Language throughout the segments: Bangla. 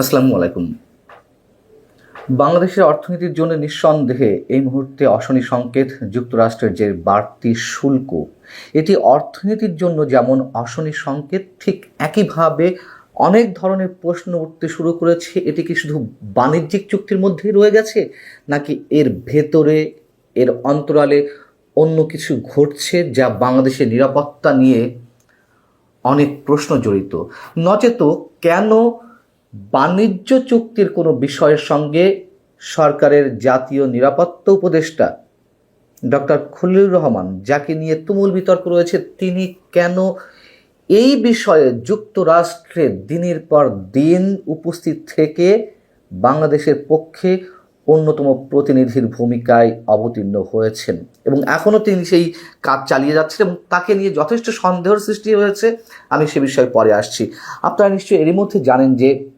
আসসালামু আলাইকুম। বাংলাদেশের অর্থনীতির জন্য নিঃসন্দেহে এই মুহূর্তে অশনি সংকেত যুক্তরাষ্ট্রের যে বাড়তি শুল্ক, এটি অর্থনীতির জন্য যেমন অশনি সংকেত, ঠিক একইভাবে অনেক ধরনের প্রশ্ন উঠতে শুরু করেছে, এটি কি শুধু বাণিজ্যিক চুক্তির মধ্যেই রয়ে গেছে, নাকি এর ভেতরে, এর অন্তরালে অন্য কিছু ঘটছে যা বাংলাদেশের নিরাপত্তা নিয়ে অনেক প্রশ্ন জড়িত? নচেত কেন বাণিজ্য চুক্তির কোনো বিষয়ের সঙ্গে সরকারের জাতীয় নিরাপত্তা উপদেষ্টা ডক্টর খলিলুর রহমান, যাকে নিয়ে তুমুল বিতর্ক রয়েছে, তিনি কেন এই বিষয়ে যুক্তরাষ্ট্রে দিনের পর দিন উপস্থিত থেকে বাংলাদেশের পক্ষে অন্যতম প্রতিনিধির ভূমিকায় অবতীর্ণ হয়েছেন এবং এখনও তিনি সেই কাজ চালিয়ে যাচ্ছেন এবং তাকে নিয়ে যথেষ্ট সন্দেহের সৃষ্টি হয়েছে। আমি সে বিষয়ে পরে আসছি। আপনারা নিশ্চয়ই এরই মধ্যে জানেন যে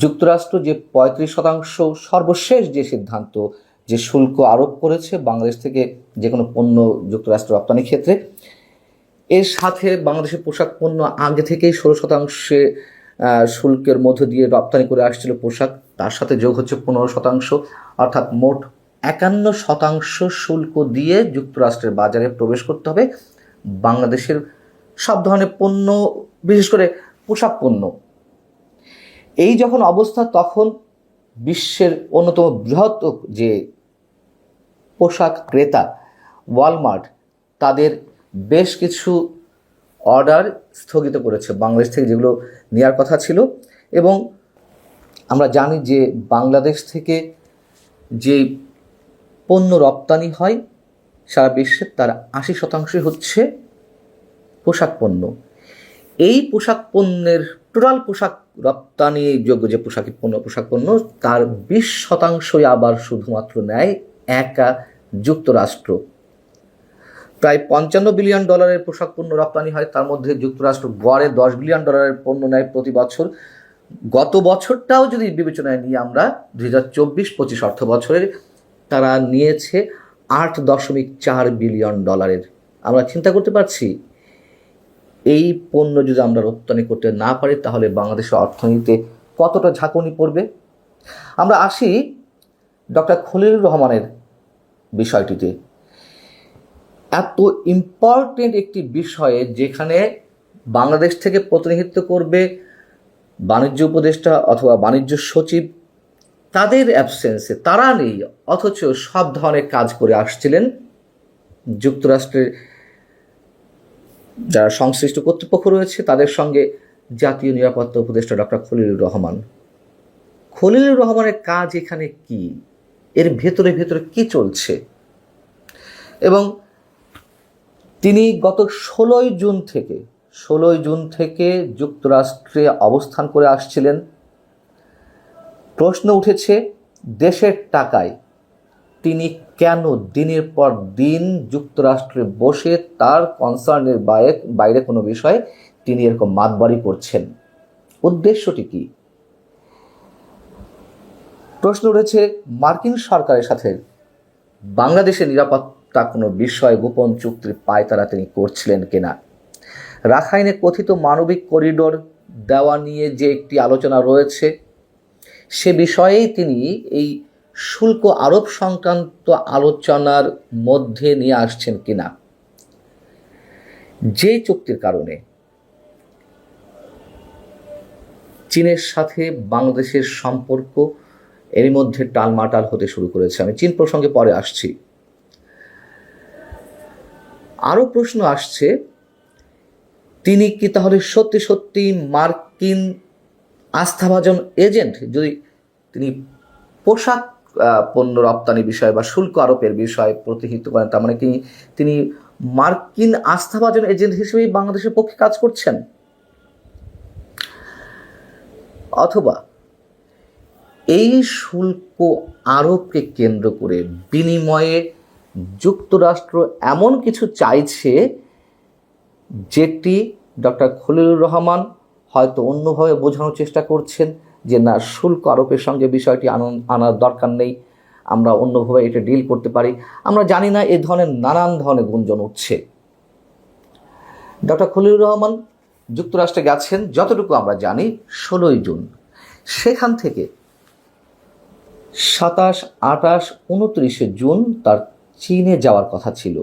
যুক্তরাষ্ট্র যে পঁয়ত্রিশ শতাংশ সর্বশেষ যে সিদ্ধান্ত, যে শুল্ক আরোপ করেছে বাংলাদেশ থেকে যে কোনো পণ্য যুক্তরাষ্ট্র রপ্তানির ক্ষেত্রে, এর সাথে বাংলাদেশের পোশাক পণ্য আগে থেকেই ষোলো শতাংশে শুল্কের মধ্য দিয়ে রপ্তানি করে আসছিল পোশাক, তার সাথে যোগ হচ্ছে পনেরো শতাংশ। অর্থাৎ মোট একান্ন শতাংশ শুল্ক দিয়ে যুক্তরাষ্ট্রের বাজারে প্রবেশ করতে হবে। বাংলাদেশের সব ধরনের পণ্য, বিশেষ করে পোশাক পণ্য এই যখন অবস্থা, তখন বিশ্বের অন্যতম বৃহৎ যে পোশাক ক্রেতা ওয়ালমার্ট, তাদের বেশ কিছু অর্ডার স্থগিত করেছে বাংলাদেশ থেকে, যেগুলো নেওয়ার কথা ছিল। এবং আমরা জানি যে বাংলাদেশ থেকে যে পণ্য রপ্তানি হয়, সারা বিশ্বের তার আশি শতাংশই হচ্ছে পোশাক পণ্য। এই পোশাক পণ্যের টোটাল পোশাক রপ্তানি যোগ্য যে পোশাক পণ্য পোশাক পণ্য, তার বিশ শতাংশই আবার শুধুমাত্র নেয় একা যুক্তরাষ্ট্র। প্রায় পঞ্চান্ন বিলিয়ন ডলারের পোশাক পণ্য রপ্তানি হয়, তার মধ্যে যুক্তরাষ্ট্র গড়ে দশ বিলিয়ন ডলারের পণ্য নেয় প্রতি বছর। গত বছরটাও যদি বিবেচনায় নিয়ে আমরা, দুই হাজার চব্বিশ পঁচিশ অর্থ বছরের, তারা নিয়েছে আট দশমিক চার বিলিয়ন ডলারের। আমরা চিন্তা করতে পারছি এই পণ্য যদি আমরা রপ্তানি করতে না পারি, তাহলে বাংলাদেশের অর্থনীতিতে কতটা ঝাঁকুনি পড়বে? আমরা আসি ডক্টর খলিলুর রহমানের বিষয়টিতে। এত ইম্পর্টেন্ট একটি বিষয়ে যেখানে বাংলাদেশ থেকে প্রতিনিধিত্ব করবে বাণিজ্য উপদেষ্টা অথবা বাণিজ্য সচিব, তাদের অ্যাবসেন্সে তারা নেই, অথচ সব ধরনের কাজ করে আসছিলেন যুক্তরাষ্ট্রের যারা সংশ্লিষ্ট কর্তৃপক্ষ রয়েছে, তাদের সঙ্গে জাতীয় নিরাপত্তা উপদেষ্টা ডক্টর খলিলুর রহমান। খলিলুর রহমানের কাজ এখানে কি? এর ভেতরে ভেতরে কি চলছে? এবং তিনি গত ষোলোই জুন থেকে, ষোলোই জুন থেকে যুক্তরাষ্ট্রে অবস্থান করে আসছিলেন। প্রশ্ন উঠেছে, দেশের টাকায় তিনি কেন দিনের পর দিন যুক্তরাষ্ট্রে বসে তার কনসার্নের বাইরে বাইরে কোনো বিষয়ে তিনি এরকম মাতবাড়ি করছেন? উদ্দেশ্যটি কি? প্রশ্ন উঠেছে, মার্কিন সরকারের সাথে বাংলাদেশের নিরাপত্তা কোনো বিষয় গোপন চুক্তির পায়তারা তিনি করছিলেন কিনা? রাখাইনে কথিত মানবিক করিডোর দেওয়া নিয়ে যে একটি আলোচনা রয়েছে, সে বিষয়েই তিনি এই শুল্ক আরোপ সংক্রান্ত আলোচনার মধ্যে নিয়ে আসছেন কিনা? যে চুক্তির কারণে চীনের সাথে বাংলাদেশের সম্পর্ক এর মধ্যে টালমাটাল হতে শুরু করেছে। আমি চীন প্রসঙ্গে পরে আসছি। আরও প্রশ্ন আসছে, তিনি কি তাহলে সত্যি সত্যি মার্কিন আস্থাভাজন এজেন্ট? যদি তিনি পোশাক পণ্য রপ্তানি বিষয় বা শুল্ক আরোপের বিষয়ে প্রতিহিত করেন। তার মানে কি তিনি মার্কিন আস্থাভাজন এজেন্ট হিসেবেই বাংলাদেশের পক্ষে কাজ করছেন? অথবা এই শুল্ক আরোপকে কেন্দ্র করে বিনিময়ে যুক্তরাষ্ট্র এমন কিছু চাইছে যেটি ডক্টর খলিলুর রহমান হয়তো অন্যভাবে বোঝানোর চেষ্টা করছেন। যে না, শুল্ক আরোপের সঙ্গে বিষয়টি আনার দরকার নেই। আমরা অন্যভাবে এটা ডিল করতে পারি। আমরা জানি না, এ ধরনের নানান ধরনের গুঞ্জন উঠছে। ডক্টর খলিলুর রহমান যুক্তরাষ্ট্রে গেছেন, যতটুকু আমরা জানি, ষোলোই জুন। সেখান থেকে সাতাশ আটাশ উনত্রিশে জুন তার চীনে যাওয়ার কথা ছিল।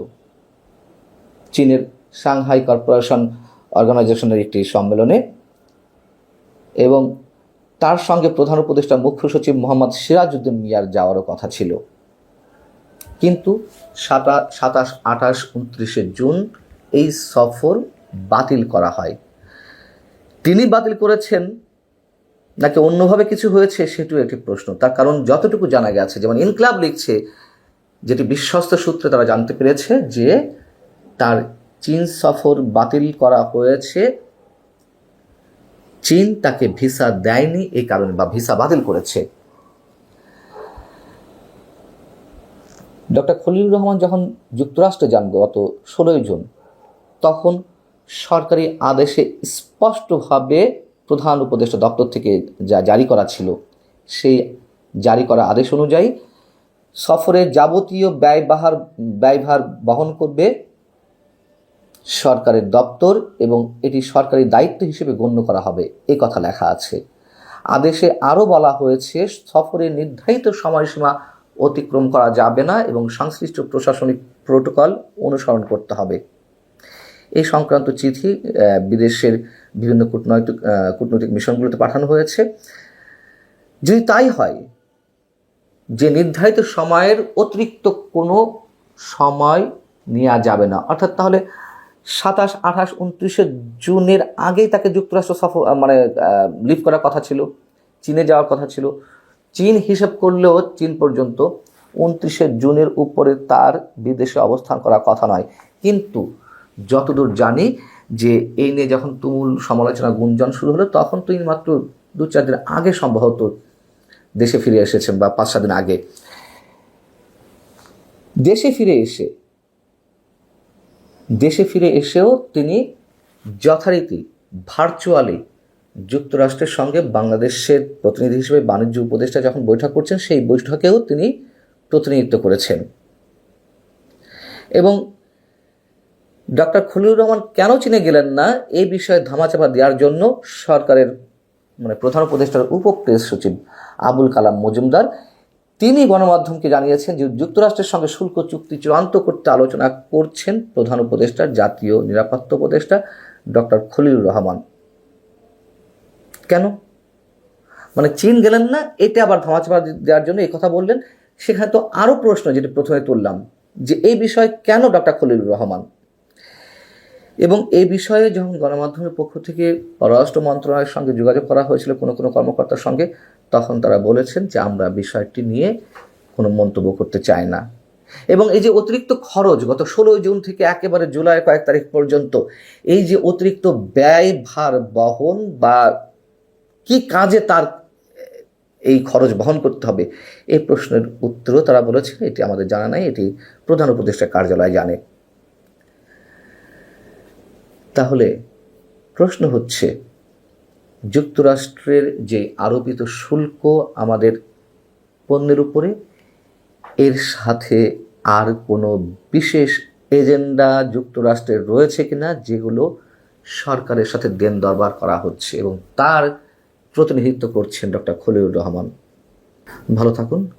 চীনের সাংহাই কর্পোরেশন অর্গানাইজেশনের একটি সম্মেলনে এবং তার সঙ্গে প্রধান উপদেষ্টা মুখ্য সচিব মোহাম্মদ সিরাজউদ্দিন মিয়ার যাওয়ারও কথা ছিল। কিন্তু সাতা, সাতাশ, আঠাশ, উনত্রিশে জুন এই সফর বাতিল করা হয়। তিনি বাতিল করেছেন নাকি অন্যভাবে কিছু হয়েছে সেটিও একটি প্রশ্ন। তার কারণ যতটুকু জানা গেছে, যেমন ইনকলাব লিখছে, যেটি বিশ্বস্ত সূত্রে তারা জানতে পেরেছে যে তার চীন সফর বাতিল করা হয়েছে চীন তাকে ভিসা দেয়নি এই কারণে বা ভিসা বাতিল করেছে। ডক্টর খলিলুর রহমান যখন যুক্তরাষ্ট্রে যান গত ষোলোই জুন, তখন সরকারি আদেশে স্পষ্টভাবে প্রধান উপদেষ্টা দপ্তর থেকে যা জারি করা ছিল, সেই জারি করা আদেশ অনুযায়ী সফরের যাবতীয় ব্যয়বাহার ব্যয়ভার বহন করবে সরকারের দপ্তর এবং এটি সরকারি দায়িত্ব হিসেবে গণ্য করা হবে। এ কথা লেখা আছে। আদেশে আরও বলা হয়েছে সফরের নির্ধারিত সময়সীমা অতিক্রম করা যাবে না এবং সংশ্লিষ্ট প্রশাসনিক প্রোটোকল অনুসরণ করতে হবে। এই সংক্রান্ত চিঠি বিদেশের বিভিন্ন কূটনৈতিক কূটনৈতিক মিশনগুলোতে পাঠানো হয়েছে। যদি তাই হয়, যে নির্ধারিত সময়ের অতিরিক্ত কোনো সময় নেওয়া যাবে না, অর্থাৎ তাহলে সাতাশ, আঠাশ, উনত্রিশে জুনের আগেই তাকে যুক্তরাষ্ট্র সফর মানে লিভ করার কথা ছিল, চীনে যাওয়ার কথা ছিল। চীন হিসাব করলেও চীন পর্যন্ত উনত্রিশে জুনের উপরে তার বিদেশে অবস্থান করার কথা নয়। কিন্তু যতদূর জানি যে এই নিয়ে যখন তুমুল সমালোচনা, গুঞ্জন শুরু হলো, তখন তিনি মাত্র দু চার দিন আগে সম্ভবত দেশে ফিরে এসেছেন বা পাঁচ সাত দিন আগে। দেশে ফিরে এসে দেশে ফিরে এসেও তিনি যথারীতি ভার্চুয়ালি যুক্তরাষ্ট্রের সঙ্গে বাংলাদেশের প্রতিনিধি হিসেবে বাণিজ্য উপদেষ্টা যখন বৈঠক করছেন, সেই বৈঠকেও তিনি প্রতিনিধিত্ব করেছেন। এবং ডক্টর খলিলুর রহমান কেন চীনে গেলেন না এই বিষয়ে ধামাচাপা দেওয়ার জন্য সরকারের মানে প্রধান উপদেষ্টার উপপ্রেস সচিব আবুল কালাম মজুমদার তিনি গণমাধ্যমকে জানিয়েছেন যে যুক্তরাষ্ট্রের সঙ্গে শুল্ক চুক্তি চূড়ান্ত করতে আলোচনা করছেন প্রধান উপদেষ্টা, জাতীয় নিরাপত্তা উপদেষ্টা ডক্টর খলিলুর রহমান। কেন? মানে চীন গেলেন না এটা আবার ধামাচাপা দেওয়ার জন্য এই কথা বললেন। সেখানে তো আরও প্রশ্ন যেটা প্রথমে তুললাম, যে এই বিষয়ে কেন ডক্টর খলিলুর রহমান? এবং এই বিষয়ে যখন গণমাধ্যমের পক্ষ থেকে পররাষ্ট্র মন্ত্রণালয়ের সঙ্গে যোগাযোগ করা হয়েছিল কোনো কোনো কর্মকর্তার সঙ্গে তখন তারা বলেছেন যে আমরা বিষয়টি নিয়ে কোনো মন্তব্য করতে চাই না। এবং এই যে অতিরিক্ত খরচ গত ষোলোই জুন থেকে একেবারে জুলাই কয়েক তারিখ পর্যন্ত, এই যে অতিরিক্ত ব্যয়, ভার, বহন বা কি কাজে তার এই খরচ বহন করতে হবে এই প্রশ্নের উত্তরও তারা বলেছেন। এটি আমাদের জানা নাই, এটি প্রধান উপদেষ্টা কার্যালয় জানে। তাহলে প্রশ্ন হচ্ছে যুক্তরাষ্ট্রের যে আরোপিত শুল্ক আমাদের পণ্যের উপরে, এর সাথে আর কোনো বিশেষ এজেন্ডা যুক্তরাষ্ট্রের রয়েছে কিনা, যেগুলো সরকারের সাথে দেন দরবার করা হচ্ছে এবং তার প্রতিনিধিত্ব করছেন ডক্টর খলিউর রহমান। ভালো থাকুন।